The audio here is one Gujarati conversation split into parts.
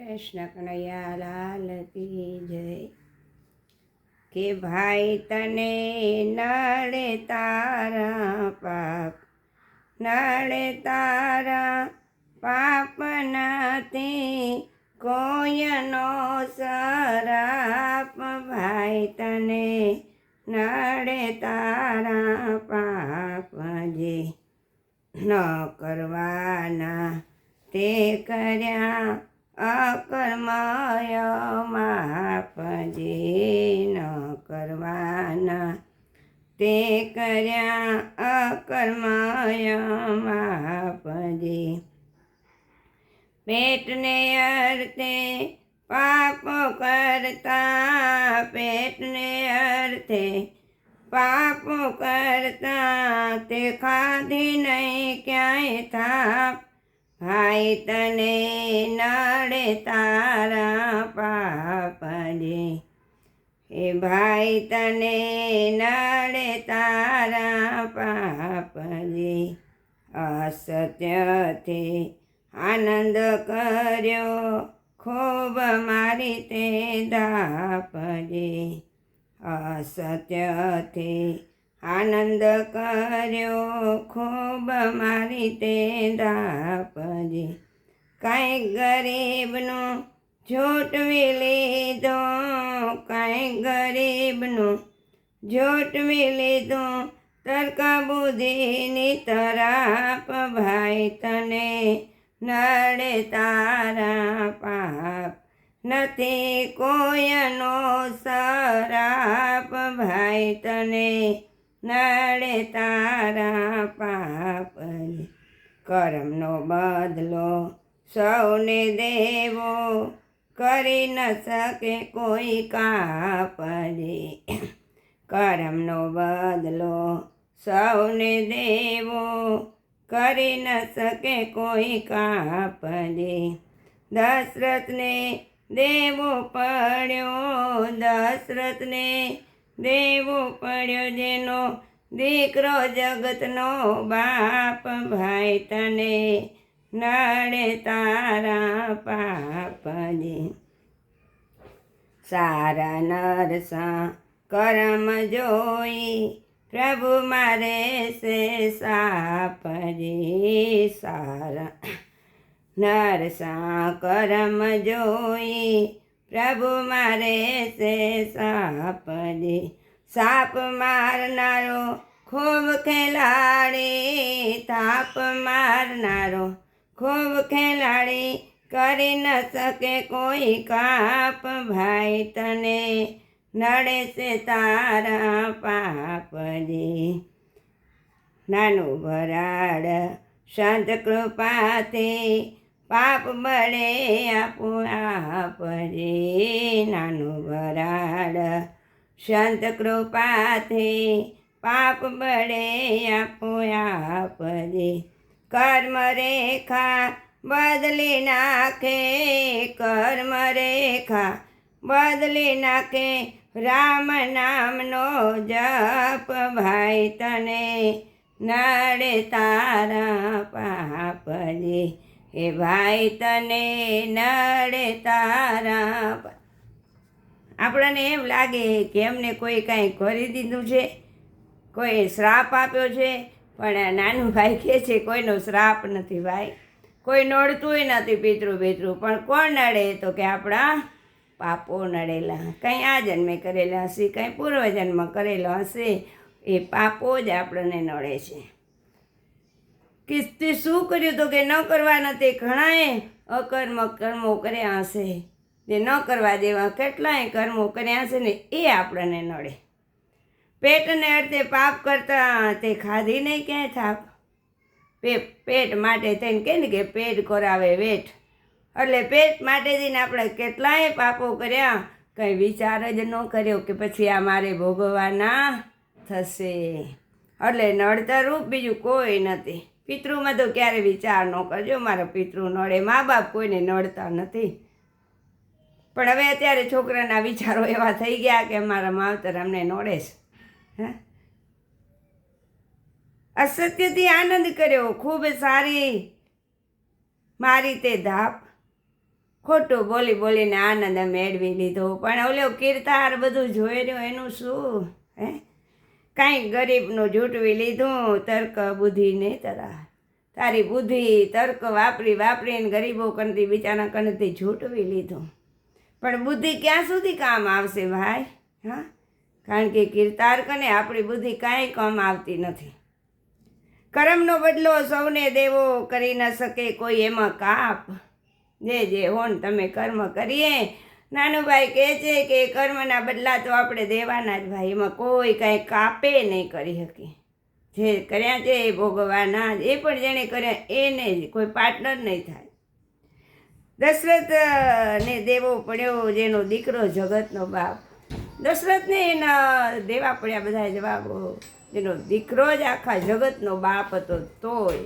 કૃષ્ણ કનૈયા કી જય. કે ભાઈ તને નડે તારા પાપ, નડે તારા પાપ નથી કોયનો સરાપ ભાઈ તને નડે તારા પાપ જે ન કરવાના તે કર્યા અકર્મય માપજે ન કરવાના. તે કર્યા અકર્મય માપજે પેટને અર્થે પાપ કરતા, પેટને અર્થે પાપ કરતા, તે ખાધી નહીં ક્યાંય થાપ ભાઈ તને નડે તારા પાપજે હે ભાઈ તને નડે તારા પાપજે અસત્યથી આનંદ કર્યો ખૂબ મારી તે દાપજે અસત્યથી આનંદ કર્યો, ખૂબ મારી તે દાપજે. કાંઈ ગરીબનો જોટવી લીધો, કાંઈ ગરીબનો જોટવી લીધો. તર્ક બુદ્ધિની તરાપ ભાઈ તને નડે તારા પાપ. નથી કોયનો સરાપ ભાઈ તને નડે તારા પાપ કરમનો બદલો સૌને દેવો કરી ન શકે કોઈ કાપજે કરમનો બદલો સૌને દેવો કરી ન શકે કોઈ કાપજે દશરથને દેવો પડ્યો, દશરથને દેવો પડ્યો જેનો દીકરો જગતનો બાપ, ભાઈ તને નડે તારા પાપજે સારા નરસા કરમ જોઈ પ્રભુ મારે સે સાપજે સારા નરસા કરમ જોઈ પ્રભુ મારે છે સાપને સાપ મારનારો ખૂબ ખેલાડી તાપ મારનારો ખૂબ ખેલાડી કરી ન શકે કોઈ કાપ. ભાઈ તને નડે છે તારા પાપજે નાનું ભરાડ સંત કૃપાથી પાપ બળે આપો આપજે નાનું ભરાડ સંત કૃપાથી પાપ બળે આપો આપજે કર્મ રેખા બદલી નાખે, કર્મ રેખા બદલી નાખે. રામ નામનો જપ ભાઈ તને, નડે તારા પાપજે હે ભાઈ તને નડે તારા આપણને એમ લાગે કે એમને કોઈ કાંઈ કરી દીધું છે, કોઈ શ્રાપ આપ્યો છે, પણ આ નાનું ભાઈ કહે છે, કોઈનો શ્રાપ નથી ભાઈ, કોઈ નડતુંય નથી પિતૃ પિતૃ, પણ કોણ નડે તો કે આપણા પાપો નડેલા. કંઈ આ જન્મે કરેલા હશે, કંઈ પૂર્વજન્મ કરેલો હશે, એ પાપો જ આપણને નડે છે. કે તે શું કર્યું તો કે ન કરવાના તે ઘણાએ અકર્મ કર્મો કર્યા હશે. તે ન કરવા દેવા કેટલાય કર્મો કર્યા હશે ને એ આપણને નડે. પેટને અર્થે પાપ કરતા તે ખાધી નહીં ક્યાંય થાપ. પેટ માટે થઈને કે ને કે પેટ કરાવે વેઠ. એટલે પેટ માટે થઈને આપણે કેટલાય પાપો કર્યા? કંઈ વિચાર જ ન કર્યો કે પછી આ મારે ભોગવવાના થશે. એટલે નડતર રૂપ બીજું કોઈ નથી. પિતૃમાં તો ક્યારે વિચાર ન કરજો, મારો પિતૃ નડે. મા બાપ કોઈને નડતા નથી. પણ હવે અત્યારે છોકરાના વિચારો એવા થઈ ગયા કે મારા માવતર અમને નડે છે. હે? અસત્યથી આનંદ કર્યો. ખૂબ સારી મારી તે ધાપ. ખોટું બોલી બોલીને આનંદ મેળવી લીધો. પણ ઓલો કીર્તાર બધું જોઈ રહ્યો, એનું શું? હે? કાંઈ ગરીબનું જૂટવી લીધું, તર્ક બુદ્ધિને તરા. તારી બુદ્ધિ તર્ક વાપરી વાપરીને ગરીબો કનથી બિચારા કનથી જૂટવી લીધું. પણ બુદ્ધિ ક્યાં સુધી કામ આવશે ભાઈ? હા? કારણ કે કીર્તાર્કને આપણી બુદ્ધિ કાંઈ કામ આવતી નથી. કર્મનો બદલો સૌને દેવો કરી ન શકે કોઈ એમાં કાપ. જે જે હોન તમે કર્મ કરીએ નાનુભાઈ કહે છે કે કર્મના બદલા તો આપણે દેવાના જ ભાઈ. એમાં કોઈ કાંઈ કાપે નહીં કરી શકીએ જે કર્યા છે એ ભોગવવાના જ. એ પણ જેણે કર્યા એને જ. કોઈ પાર્ટનર નહીં થાય. દશરથને દેવો પડ્યો જેનો દીકરો જગતનો બાપ. દશરથને એના દેવા પડ્યા બધા જવાબો. જેનો દીકરો જ આખા જગતનો બાપ હતો તોય.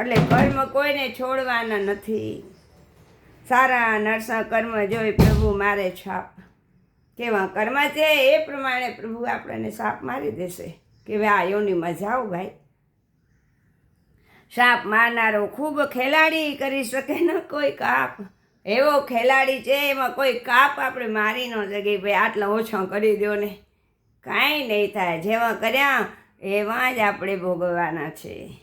એટલે કર્મ કોઈને છોડવાના નથી. સારા નરસા કર્મ જોઈ પ્રભુ મારે છાપ. કેવા કર્મ છે એ પ્રમાણે પ્રભુ આપણને સાપ મારી દેશે. કે ભાઈ આ યોનીમાં જાઓ ભાઈ. સાપ મારનારો ખૂબ ખેલાડી કરી શકે ન કોઈ કાપ. એવો ખેલાડી છે એમાં કોઈ કાપ આપણે મારી ન શકીએ. ભાઈ આટલા ઓછા કરી દો ને. કાંઈ નહીં થાય. જેવા કર્યા એવા જ આપણે ભોગવવાના છે.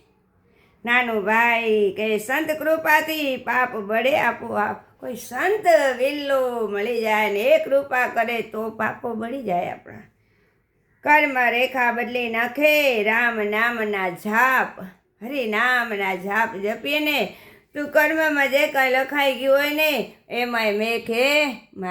નાનું ભાઈ કે સંત કૃપાથી પાપ બળે આપો આપ કોઈ સંત વિલ્લો મળી જાય ને એ કૃપા કરે તો પાપો બળી જાય આપણા. કર્મ રેખા બદલી નાખે, રામ નામના જાપ. હરિ નામના જાપ જપીએ ને તું કર્મમાં જે કાંઈ લખાઈ ગયું હોય ને, એમાંય મેઘે